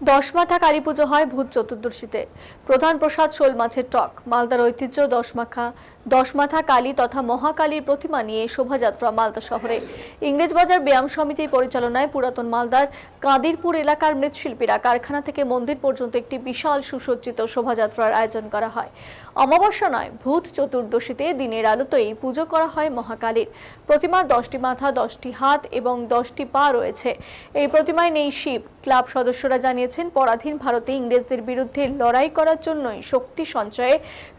দশ মাথা কালী পুজো হয় ভূত চতুর্দশীতে। প্রধান প্রসাদ শোল মাছের টক, মালদার ঐতিহ্য দশ মাখা দশ মাথা কালী তথা মহাকালীর প্রতিমা নিয়ে শোভাযাত্রা মালদা শহরে। ইংরেজবাজার ব্যায়াম সমিতির পরিচালনায় পুরাতন মালদার কাদিরপুর এলাকার মৃৎশিল্পীরা কারখানা থেকে মন্দির পর্যন্ত একটি বিশাল সুসজ্জিত শোভাযাত্রার আয়োজন করা হয়। অমাবস্যা নয়, ভূত চতুর্দশীতে দিনের আলোতেই পুজো করা হয় মহাকালীর। প্রতিমার দশটি মাথা, দশটি হাত এবং দশটি পা রয়েছে। এই প্রতিমায় নেই শিব। ক্লাব সদস্যরা জানিয়েছেন, পরাধীন ভারতে ইংরেজদের বিরুদ্ধে লড়াই করার জন্যই শক্তি সঞ্চয়ে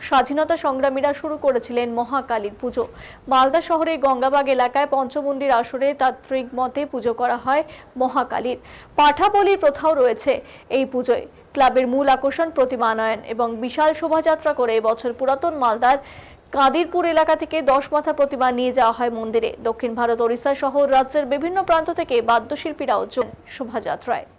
স্বাধীনতা সংগ্রামীরা শুরু করেছিলেন মহাকালীর পুজো। মালদা শহরের গঙ্গাবাগ এলাকায় পঞ্চমুণ্ডির আসরে তাত্ত্বিক মতে পুজো করা হয় মহাকালীর। পাঠা বলির প্রথাও রয়েছে এই পুজোয়। ক্লাবের মূল আকর্ষণ প্রতিমানয়ন এবং বিশাল শোভাযাত্রা করে এবছর পুরাতন মালদার কাদিরপুর এলাকা থেকে দশ মাথা প্রতিমা নিয়ে যাওয়া হয় মন্দিরে। দক্ষিণ ভারত, ওড়িশা সহ রাজ্যের বিভিন্ন প্রান্ত থেকে বাদ্যশিল্পীরাও যোগ দেন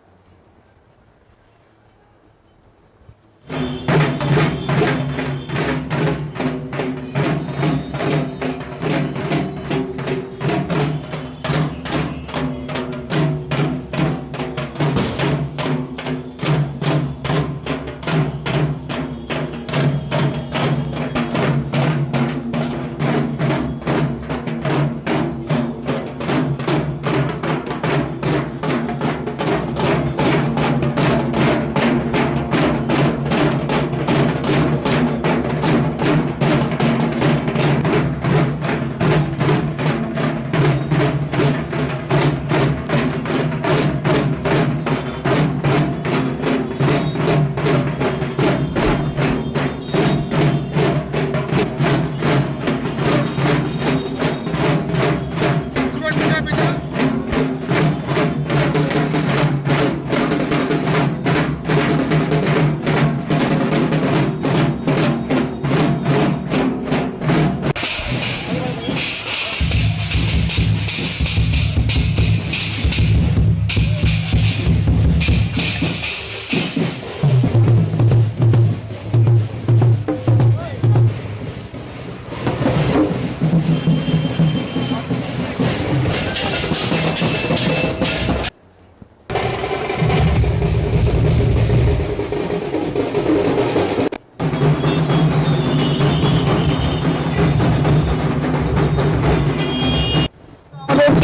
শোভাযাত্রায় আমাদের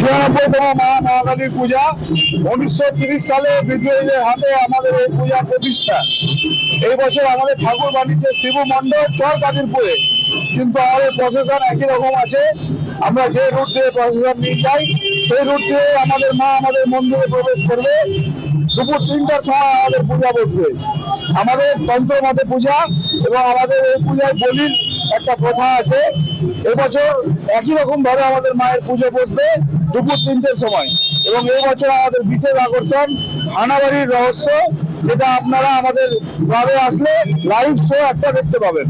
মা মহাকালীর পূজা। উনিশশো তিরিশ সালে হাতে আমাদের এই প্রতিষ্ঠা। আমাদের ঠাকুর কাদিরপুরে কিন্তু আমাদের প্রশাসন একই রকম আছে। আমরা যে রুট দিয়ে প্রশাসন নিয়ে যাই, সেই রুট দিয়ে আমাদের মা আমাদের মন্দিরে প্রবেশ করবে। দুপুর তিনটার সময় আমাদের পূজা বসবে। আমাদের তন্ত্র মতে পূজা এবং আমাদের এই পূজায় বলির একটা প্রথা আছে। এবছর একই রকম ভাবে আমাদের মায়ের পুজো বসবে। দুপুর তিনটের সময়। এবং এই বছর আমাদের বিশেষ আকর্ষণ হানাবাড়ির রহস্য, যেটা আপনারা আমাদের ক্লাবে আসলে লাইভ শো একটা দেখতে পাবেন।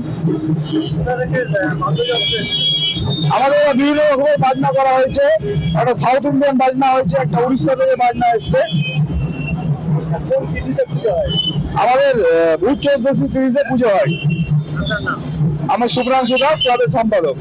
আমাদের বিভিন্ন রকমের বাজনা করা হয়েছে। একটা সাউথ ইন্ডিয়ান বাজনা হয়েছে, একটা উড়িষ্যা থেকে বাজনা এসছে। আমাদের ভূত চৌদ্দশী তিথিতে পুজো হয়। আমার সুপ্রাংশু দাস ক্লাবের সম্পাদক।